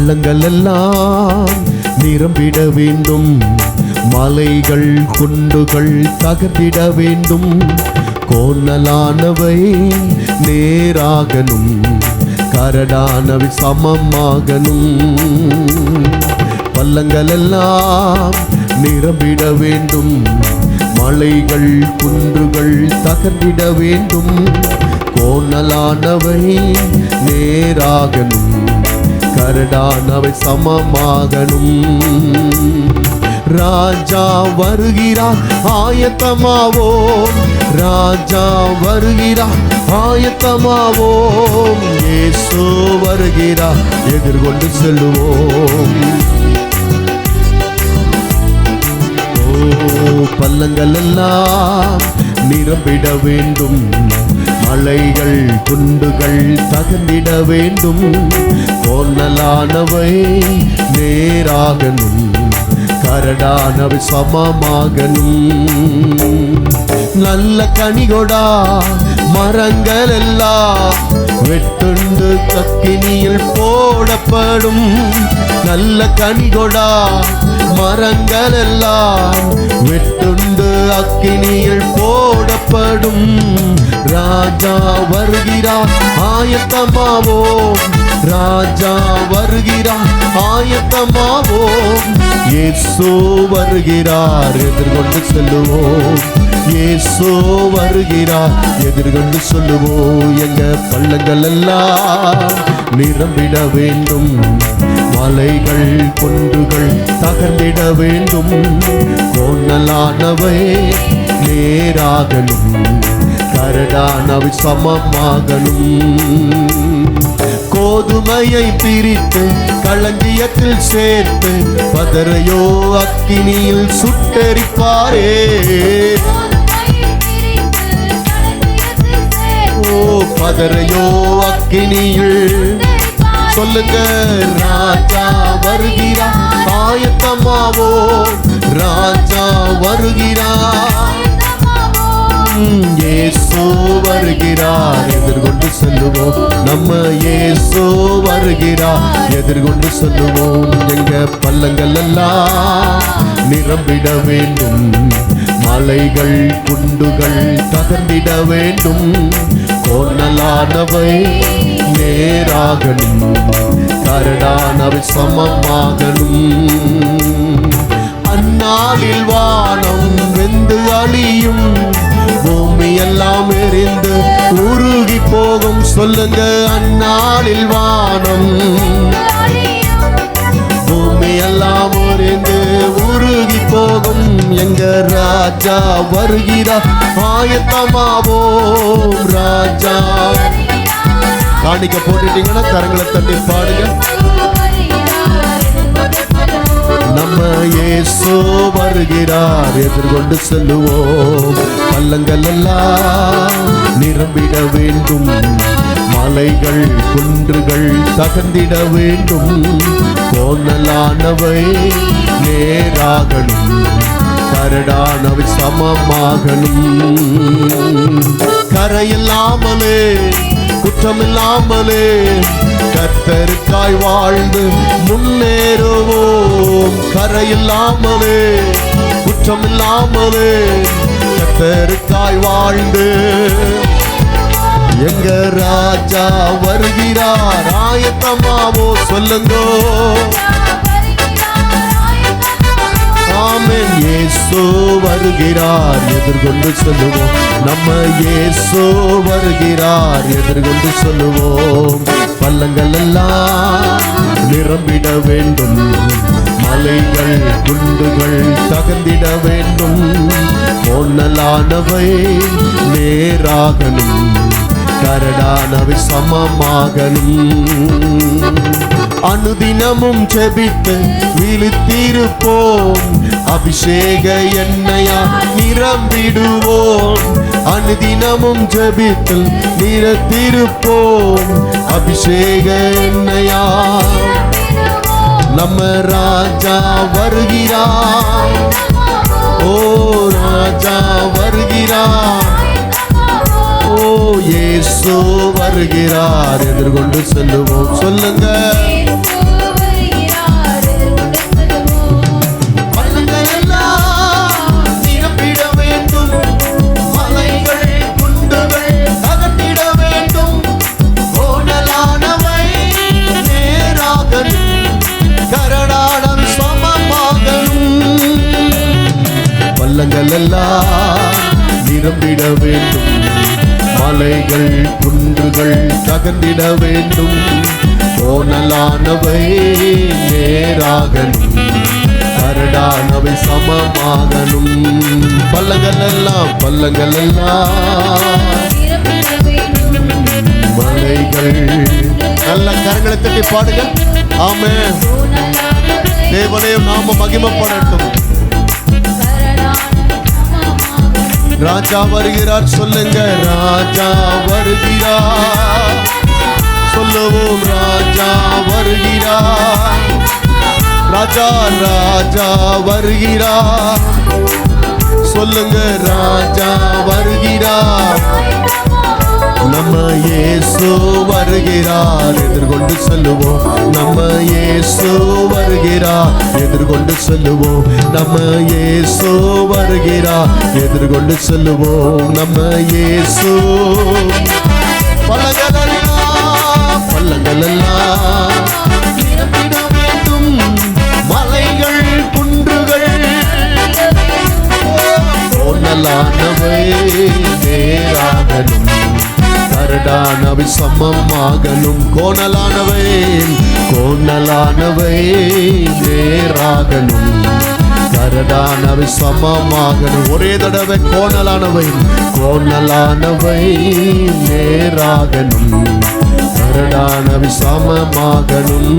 பள்ளங்கள் எல்லாம் நிரம்பிட வேண்டும். மலைகள் குண்டுகள் தகர்த்திட வேண்டும். கோணலானவை நேராகணும். கரடானவை சமமாகணும். பள்ளங்கள் எல்லாம் நிரம்பிட வேண்டும். மலைகள் குன்றுகள் தகர்த்திட வேண்டும். கோணலானவை நேராகணும். கரடானவை சமமாகணும். ராஜா வருகிறார் ஆயத்தமாவோம். ராஜா வருகிறார் ஆயத்தமாவோம். ஏசு வருகிறார் எதிர்கொண்டு செல்லுவோம். ஓ பள்ளங்கள் எல்லாம் நிரம்பிட வேண்டும். மலைகள் குண்டுகள் தகந்திட வேண்டும். கோணலானவை நேராகணும் கரடானவை சமமாகணும் நல்ல கனிகொடா மரங்கள் எல்லாம் வெட்டுண்டு கக்கினியில் போடப்படும். நல்ல கனிகொடா மரங்கள் எல்லாம் வெட்டுண்டு அக்கினியில் போடப்படும். ராஜா வருகிறார் ஆயத்தமாவோம். ராஜா வருகிறார் ஆயத்தமாவோம். ஏசோ வருகிறார் எதிர்கொண்டு செல்லுவோம். ஏசோ வருகிறார் எதிர்கொண்டு சொல்லுவோம். எங்க பள்ளங்கள் எல்லாம் நிரம்பிட வேண்டும். மலைகள் கொன்றுகள் தகர்ந்திட வேண்டும். கோணலானவை நேராகணும் கரடானவை சமமாகணும். கோதுமையை பிரித்து களஞ்சியத்தில் சேர்த்து பதரையோ அக்கினியில் சுட்டரிப்பாரே. ஓ பதரையோ அக்கினியில். சொல்லுங்க ராஜா வருகிறா. ஆயத்தமாவோ ராஜா வருகிறா. ம், வருகிறார். எதிர்கொண்டு சொல்லுவோம் நம்ம ஏசோ வருகிறார். எதிர்கொண்டு சொல்லுவோம் எங்க பள்ளங்கள் எல்லாம் நிரம்பிட வேண்டும். மலைகள் குண்டுகள் தகர்ந்திட வேண்டும். கோணலானவை நேராகணும் கரடானவை சமமாகணும். அந்நாளில் வானம் வெந்து அழியும். எல்லாம் எரிந்து உருகி போகும். சொல்லுங்க அந்நாளில் வானம். பூமி எல்லாம் எரிந்து உருகி போகும். எங்க ராஜா வருகிறார் ஆயத்தமாவோ ராஜா? காணிக்க போட்டுட்டீங்கன்னா கரங்களை தட்டி பாடுங்க. நம்ம ஏசோ வருகிறார். எதிர்கொண்டு செல்லுவோம். பள்ளங்கள் எல்லாம் நிரம்பிட வேண்டும். மலைகள் குன்றுகள் தகர்ந்திட வேண்டும். கோணலானவை நேராகணும். கரடானவை சமமாகணும். கரையில்லாமலே குற்றமில்லாமலே கத்தருக்காய் வாழ்ந்து முன்னேறுவோம். கரையில்லாமலே குற்றம் இல்லாமலே கத்தருக்காய் வாழ்ந்து. எங்க ராஜா வருகிறார் ஆயத்தமாவோ சொல்லுங்கோ. ஆமென் இயேசு வருகிறார் எதிர்கொண்டு சொல்லுவோம். நம்ம ஏசோ வருகிறார் எதிர்கொண்டு சொல்லுவோம். பள்ளங்கள் எல்லாம் நிரம்பிட வேண்டும். மலைகள் குண்டுகள் தகந்திட வேண்டும். பொன்னலானவை நேராகணும் கரடானவை சமமாகணும் அனுதினமும் செபித்து விழித்திருப்போம் அபிஷேக எண்ணெயா நிரம்பிடுவோம். அனுதினமும் ஜபித்து நிறத்திருப்போம் அபிஷேக எண்ணெயா நம்ம ராஜா வருகிறார். ஓ ராஜா வருகிறார். ஓ ஏசோ வருகிறார். எதிர்கொண்டு செல்லுவோம் சொல்லுங்க. உள்ளங்கள் எல்லாம் நிரம்பிட வேண்டும். மலைகள் குன்றுகள் தகர்ந்திட வேண்டும். கோணலானவை நேராகணும் கரடானவை சமமாகணும் பள்ளங்கள் எல்லாம் பள்ளங்கள் எல்லாம் மலைகள். நல்ல கரங்களை தட்டி பாடுங்க ஆமே தேவனையும் நாம மகிமப்படட்டும். ராஜா வருகிறார் சொல்லுங்க ராஜா வருகிறார். சொல்லுவோம் ராஜா வருகிறார். ராஜா ராஜா வருகிறார். சொல்லுங்க ராஜா வருகிறார். நம்ம இயேசு வருகிறார். எதிர்கொண்டு சொல்லுவோம் நம்ம இயேசு வருகிறார். எதிர்கொண்டு சொல்லுவோம் நம்ம இயேசு வருகிறார். எதிர்கொண்டு சொல்லுவோம் நம்ம இயேசு. பல்லங்களெல்லாம் பல்லங்களெல்லாம் கரடானவை சமமாகலும் கோணலானவை கோணலானவை நேராகணும் கரடானவை சமமாகணும் ஒரே தடவை கோணலானவை கோணலானவை நேராகணும் கரடானவை சமமாகணும்